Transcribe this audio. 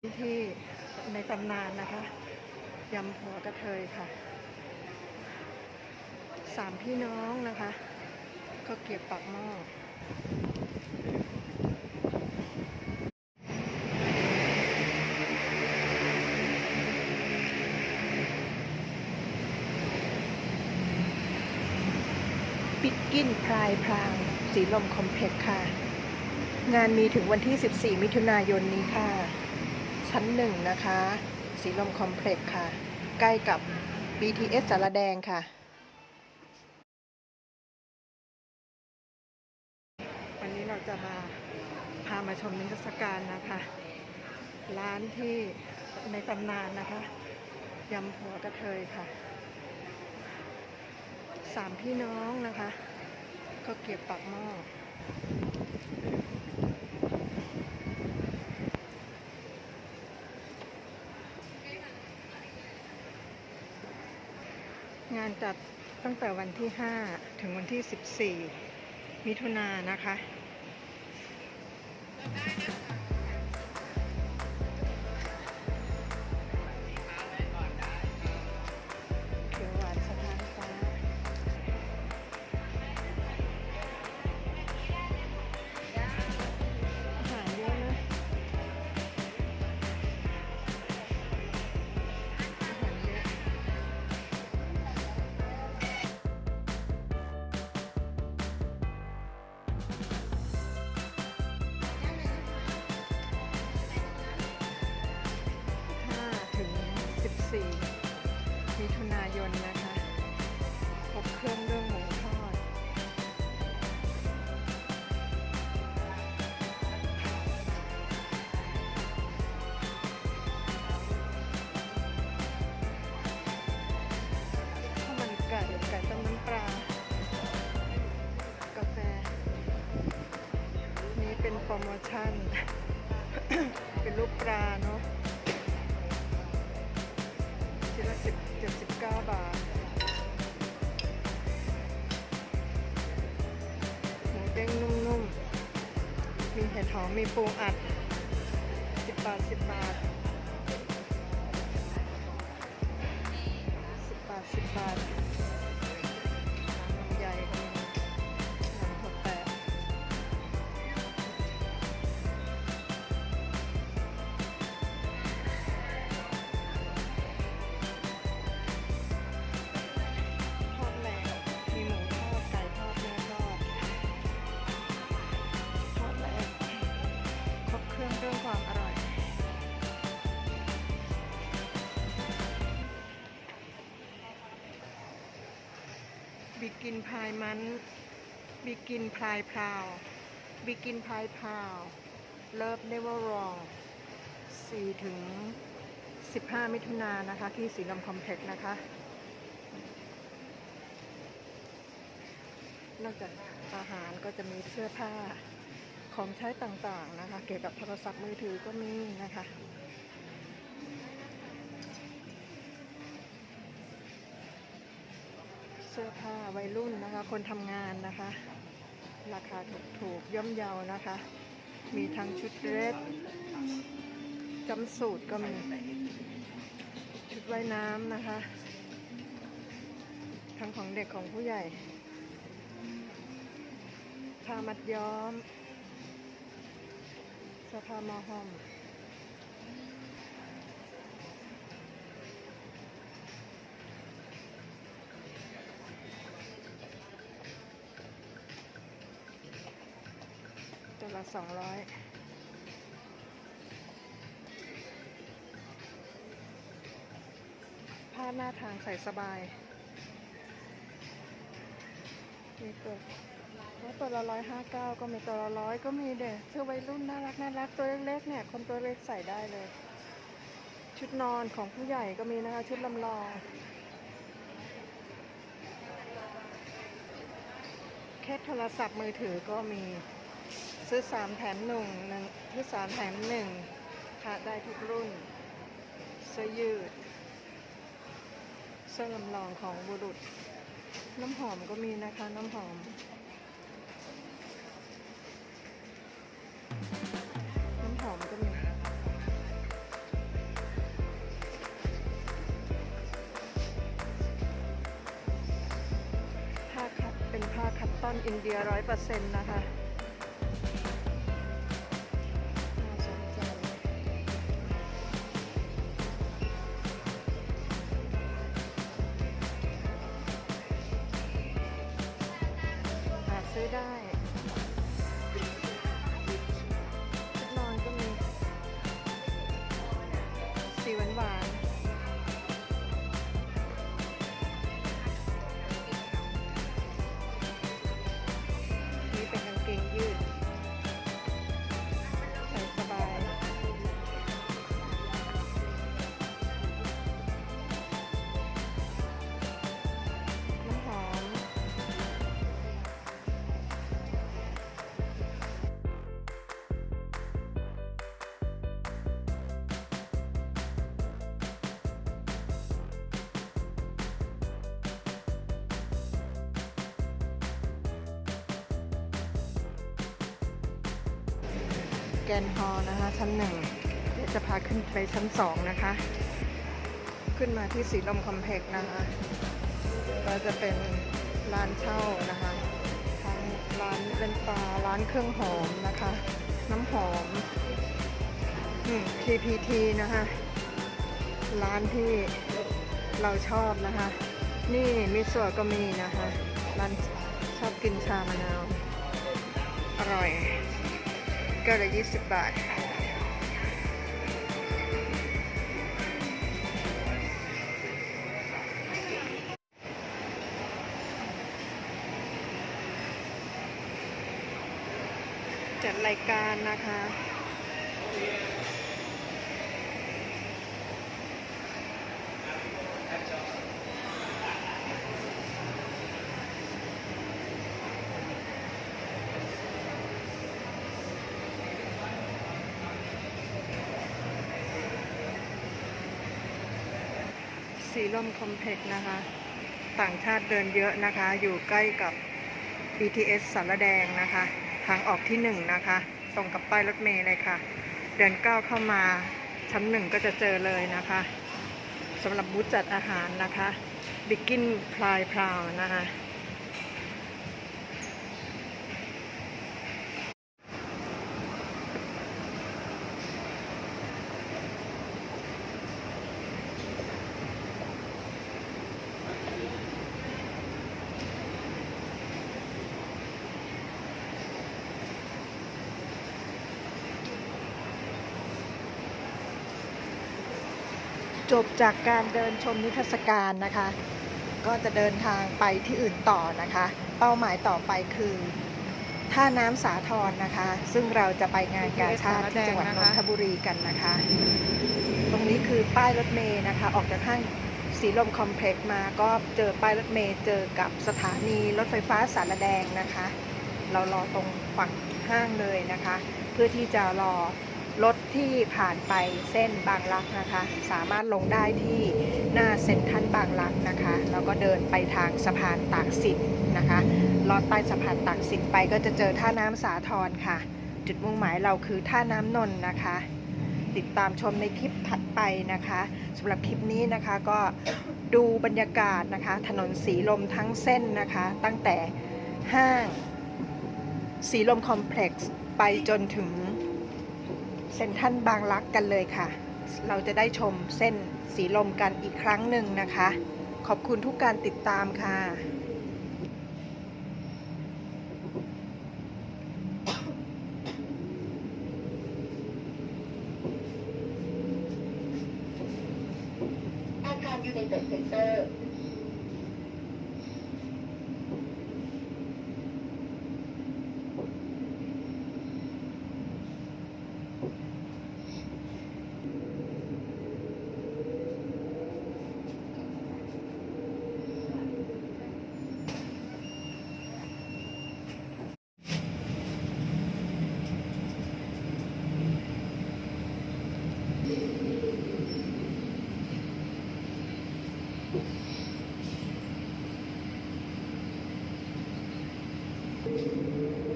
ที่ในตำนานนะคะยำหัวกระเทยค่ะสามพี่น้องนะคะ ก็เก็บปากหม้อปิกกินพรายพรางสีลมคอมเพล็กซ์ค่ะ งานมีถึงวันที่ 14 มิถุนายนนี้ค่ะ ชั้นหนึ่งนะคะ สีลมคอมเพล็กซ์ค่ะ ใกล้กับ BTS สารแดงค่ะ วันนี้เราจะมาพามาชมนิทรรศการนะคะ ร้านที่ในตำนานนะคะยำหัวกระเทยค่ะสามพี่น้องนะคะ ก็เก็บปากหม้อ งานจัดตั้งแต่วันที่ 5 ถึงวันที่ 14 มิถุนายนนะคะ โปรโมชั่น เป็นรูปปลาเนาะชิ้นละสิบเจ็ดสิบเก้าบาท หมูเด้งนุ่มๆ มีเห็ดหอม มีปูอัดสิบบาทสิบบาทสิบบาทสิบบาทายมันบิกินพายพราวบิกินพายพราวเลิฟเนเวอร์รอง4ถึง 15 มิถุนายนนะคะ ที่สีลมคอมเพล็กซ์นะคะ นอกจากอาหารก็จะมีเสื้อผ้าของใช้ต่างๆนะคะ เกี่ยวกับโทรศัพท์มือถือก็มีนะคะ สื้อผ้าวัยรุ่นนะคะ คนทำงานนะคะ ราคาถูกๆย่อมเยานะคะ มีทั้งชุดเดรสจำสูตรก็มีชุดว่ายน้ำนะคะ ทั้งของเด็กของผู้ใหญ่ผ้ามัดย้อมเสื้อผ้ามอห้อม ละสองร้อยผ้าหน้าทางใส่สบาย มีตัวตัวละร้อยห้าเก้าก็มีตัวละร้อยก็มีเด็กเสื้อวัยรุ่นน่ารักน่ารักตัวเล็กๆเนี่ย คนตัวเล็กใส่ได้เลย ชุดนอนของผู้ใหญ่ก็มีนะคะ ชุดลำลองแค่โทรศัพท์มือถือก็มี ซื้อสามแถมหนึ่งหนึ่งซื้อสามแถมหนึ่งค่ะได้ทุกรุ่น เสื้อยืด เสื้อลำลองของบุรุษ น้ำหอมก็มีนะคะ น้ำหอม น้ำหอมก็มีผ้าคัดเป็นผ้าคัตต้นอินเดียร้อยเปอร์เซ็นต์นะคะ แกนฮอลนะคะ ชั้นหนึ่งเดี๋ยวจะพาขึ้นไปชั้นสองนะคะ ขึ้นมาที่สีลมคอมเพล็กซ์นะคะ ก็จะเป็นร้านเช่านะคะทั้งร้านเป็นปลาร้านเครื่องหอมนะคะ น้ำหอมอืม TPT นะคะ ร้านที่เราชอบนะคะ นี่มิสวก็มีนะคะ ร้านชอบกินชามะนาว อร่อย ก้วละ20 บาทจัดรายการนะคะ สีลมคอมเพล็กซ์นะคะ ต่างชาติเดินเยอะนะคะ อยู่ใกล้กับ BTS สารแดงนะคะ ทางออกที่หนึ่งนะคะ ตรงกับป้ายรถเมล์เลยค่ะ เดินก้าวเข้ามาชั้นหนึ่งก็จะเจอเลยนะคะสำหรับบูธจัดอาหารนะคะ บิกกินพลายพราวนะคะ จบจากการเดินชมนิทรรศการนะคะ ก็จะเดินทางไปที่อื่นต่อนะคะ เป้าหมายต่อไปคือท่าน้ำสาทรนะคะ ซึ่งเราจะไปงานกาชาติที่จังหวัดนนทบุรีกันนะคะ ตรงนี้คือป้ายรถเมย์นะคะ ออกจากห้างสีลมคอมเพล็กซ์มาก็เจอป้ายรถเมย์เจอกับสถานีรถไฟฟ้าสารแดงนะคะ เรารอตรงฝั่งห้างเลยนะคะ เพื่อที่จะรอ รถที่ผ่านไปเส้นบางรักนะคะ สามารถลงได้ที่หน้าเซ็นทรัลบางรักนะคะ แล้วก็เดินไปทางสะพานตากสินนะคะลอดใต้สะพานตากสินไปก็จะเจอท่าน้ำสาทรค่ะ จุดมุ่งหมายเราคือท่าน้ำนนท์นะคะ ติดตามชมในคลิปถัดไปนะคะสำหรับคลิปนี้นะคะก็ดูบรรยากาศนะคะ ถนนสีลมทั้งเส้นนะคะ ตั้งแต่ห้างสีลมคอมเพล็กซ์ไปจนถึง เซ็นทรัลบางรักกันเลยค่ะ เราจะได้ชมเส้นสีลมกันอีกครั้งหนึ่งนะคะ ขอบคุณทุกการติดตามค่ะ Thank you.